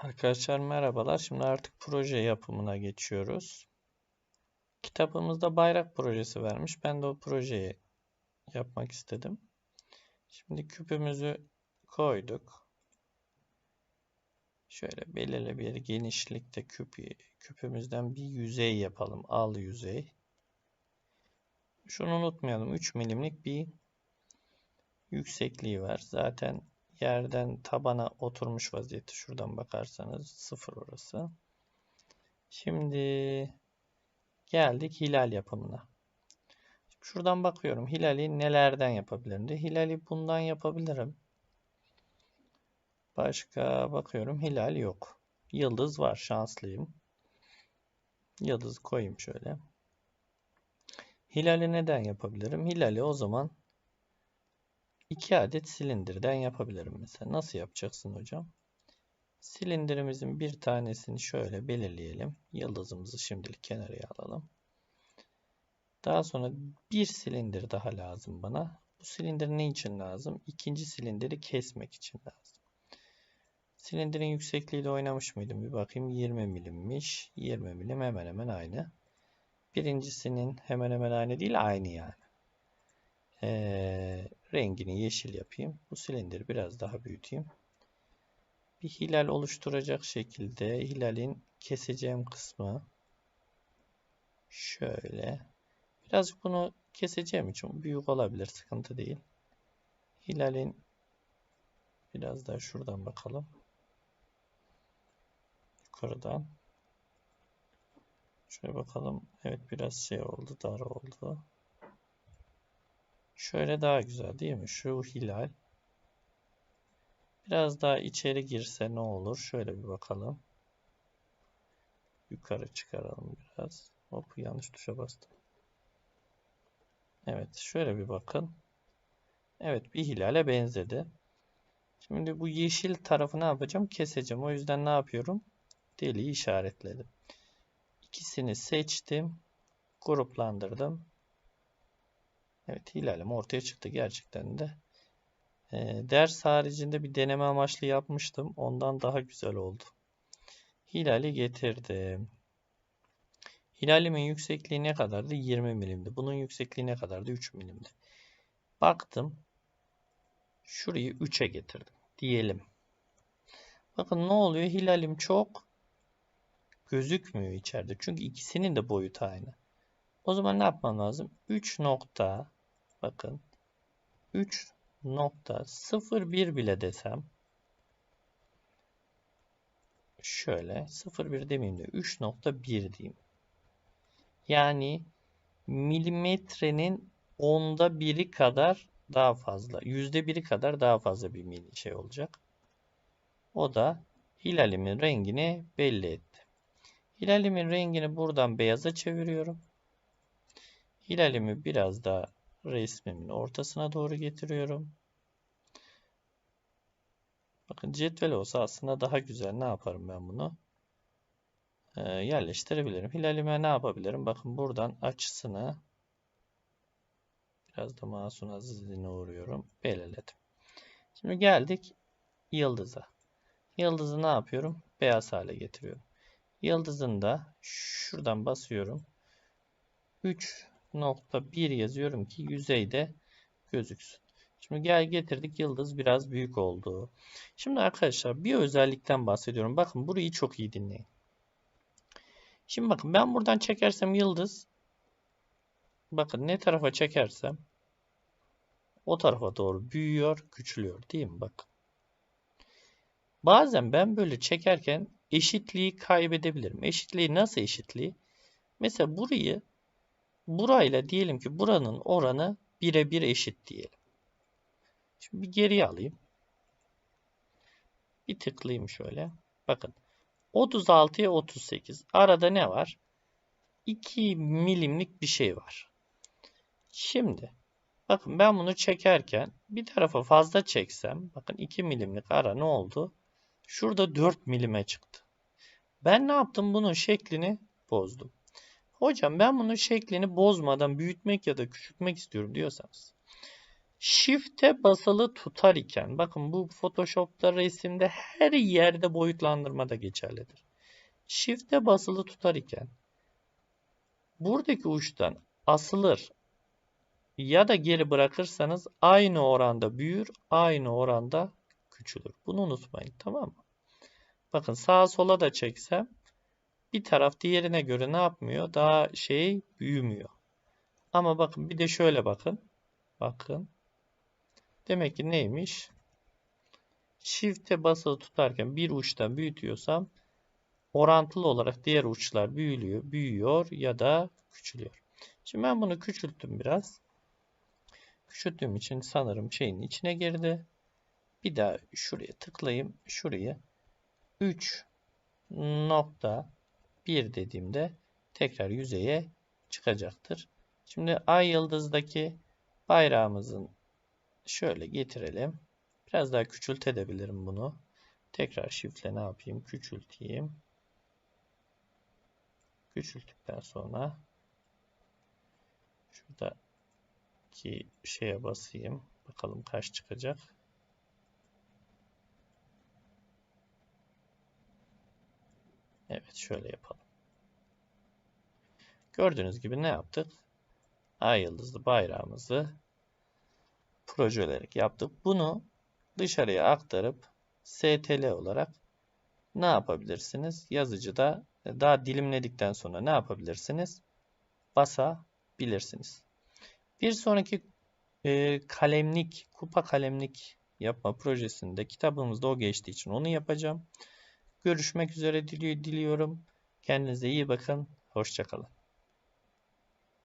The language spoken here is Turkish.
Arkadaşlar merhabalar. Şimdi artık proje yapımına geçiyoruz. Kitabımızda bayrak projesi vermiş. Ben de o projeyi yapmak istedim. Şimdi küpümüzü koyduk. Şöyle belirli bir genişlikte küpü, küpümüzden bir yüzey yapalım. Al yüzey. Şunu unutmayalım. 3 milimlik bir yüksekliği var. Zaten yerden tabana oturmuş vaziyette. Şuradan bakarsanız sıfır orası. Şimdi geldik hilal yapımına. Şuradan bakıyorum. Hilali nelerden yapabilirim diye. Hilali bundan yapabilirim. Başka bakıyorum. Hilal yok. Yıldız var. Şanslıyım. Yıldız koyayım şöyle. Hilali neden yapabilirim? Hilali o zaman 2 adet silindirden yapabilirim mesela. Nasıl yapacaksın hocam? Silindirimizin bir tanesini şöyle belirleyelim. Yıldızımızı şimdilik kenara alalım. Daha sonra bir silindir daha lazım bana. Bu silindir ne için lazım? İkinci silindiri kesmek için lazım. Silindirin yüksekliğiyle oynamış mıydım? Bir bakayım 20 milimmiş. 20 milim hemen hemen aynı. Birincisinin hemen hemen aynı değil aynı yani. Ee, rengini yeşil yapayım. Bu silindiri biraz daha büyüteyim. Bir hilal oluşturacak şekilde hilalin keseceğim kısmı şöyle. Birazcık bunu keseceğim için büyük olabilir. Sıkıntı değil. Hilalin biraz daha şuradan bakalım. Yukarıdan. Şöyle bakalım. Evet biraz şey oldu. Dar oldu. Şöyle daha güzel değil mi? Şu hilal. Biraz daha içeri girse ne olur? Şöyle bir bakalım. Yukarı çıkaralım biraz. Hop yanlış tuşa bastım. Evet şöyle bir bakın. Evet bir hilale benzedi. Şimdi bu yeşil tarafı ne yapacağım? Keseceğim. O yüzden ne yapıyorum? Deliği işaretledim. İkisini seçtim. Gruplandırdım. Evet hilalim ortaya çıktı gerçekten de. E, ders haricinde bir deneme amaçlı yapmıştım. Ondan daha güzel oldu. Hilali getirdim. Hilalimin yüksekliği ne kadardı? 20 milimdi. Bunun yüksekliği ne kadardı? 3 milimdi. Baktım. Şurayı 3'e getirdim. Diyelim. Bakın ne oluyor? Hilalim çok gözükmüyor içeride. Çünkü ikisinin de boyutu aynı. O zaman ne yapmam lazım? 3 nokta Bakın 3.01 bile desem şöyle 0.1 demeyeyim de 3.1 diyeyim. Yani milimetrenin onda biri kadar daha fazla, yüzde biri kadar daha fazla bir şey olacak. O da hilalimin rengini belli etti. Hilalimin rengini buradan beyaza çeviriyorum. Hilalimi biraz daha resmimin ortasına doğru getiriyorum. Bakın cetvel olsa aslında daha güzel. Ne yaparım ben bunu? Ee, yerleştirebilirim. Hilalime ne yapabilirim? Bakın buradan açısını biraz da Masun Aziz'ine uğruyorum. Belirledim. Şimdi geldik yıldıza. Yıldızı ne yapıyorum? Beyaz hale getiriyorum. Yıldızın da şuradan basıyorum. 3 nokta 1 yazıyorum ki yüzeyde gözüksün. Şimdi gel getirdik yıldız biraz büyük oldu. Şimdi arkadaşlar bir özellikten bahsediyorum. Bakın burayı çok iyi dinleyin. Şimdi bakın ben buradan çekersem yıldız bakın ne tarafa çekersem o tarafa doğru büyüyor, küçülüyor değil mi? Bakın. Bazen ben böyle çekerken eşitliği kaybedebilirim. Eşitliği nasıl eşitliği? Mesela burayı burayla diyelim ki buranın oranı birebir eşit diyelim. Şimdi bir geriye alayım. Bir tıklayayım şöyle. Bakın 36'ya 38. Arada ne var? 2 milimlik bir şey var. Şimdi bakın ben bunu çekerken bir tarafa fazla çeksem bakın 2 milimlik ara ne oldu? Şurada 4 milime çıktı. Ben ne yaptım? Bunun şeklini bozdum. Hocam ben bunun şeklini bozmadan büyütmek ya da küçültmek istiyorum diyorsanız. Shift'e basılı tutar iken bakın bu Photoshop'ta resimde her yerde boyutlandırma da geçerlidir. Shift'e basılı tutar iken buradaki uçtan asılır ya da geri bırakırsanız aynı oranda büyür, aynı oranda küçülür. Bunu unutmayın tamam mı? Bakın sağa sola da çeksem bir taraf diğerine göre ne yapmıyor? Daha şey büyümüyor. Ama bakın bir de şöyle bakın. Bakın. Demek ki neymiş? Shift'e basılı tutarken bir uçtan büyütüyorsam orantılı olarak diğer uçlar büyülüyor, büyüyor ya da küçülüyor. Şimdi ben bunu küçülttüm biraz. Küçülttüğüm için sanırım şeyin içine girdi. Bir daha şuraya tıklayayım. Şurayı 3.1 dediğimde tekrar yüzeye çıkacaktır. Şimdi ay yıldızdaki bayrağımızın şöyle getirelim. Biraz daha küçültebilirim bunu. Tekrar shift'le ne yapayım? Küçülteyim. Küçülttükten sonra şuradaki şeye basayım. Bakalım kaç çıkacak. Evet şöyle yapalım. Gördüğünüz gibi ne yaptık? Ay yıldızlı bayrağımızı projelerek yaptık. Bunu dışarıya aktarıp STL olarak ne yapabilirsiniz? Yazıcıda daha dilimledikten sonra ne yapabilirsiniz? Basabilirsiniz. Bir sonraki e, kalemlik, kupa kalemlik yapma projesinde kitabımızda o geçtiği için onu yapacağım. Görüşmek üzere diliyorum. Kendinize iyi bakın. Hoşçakalın.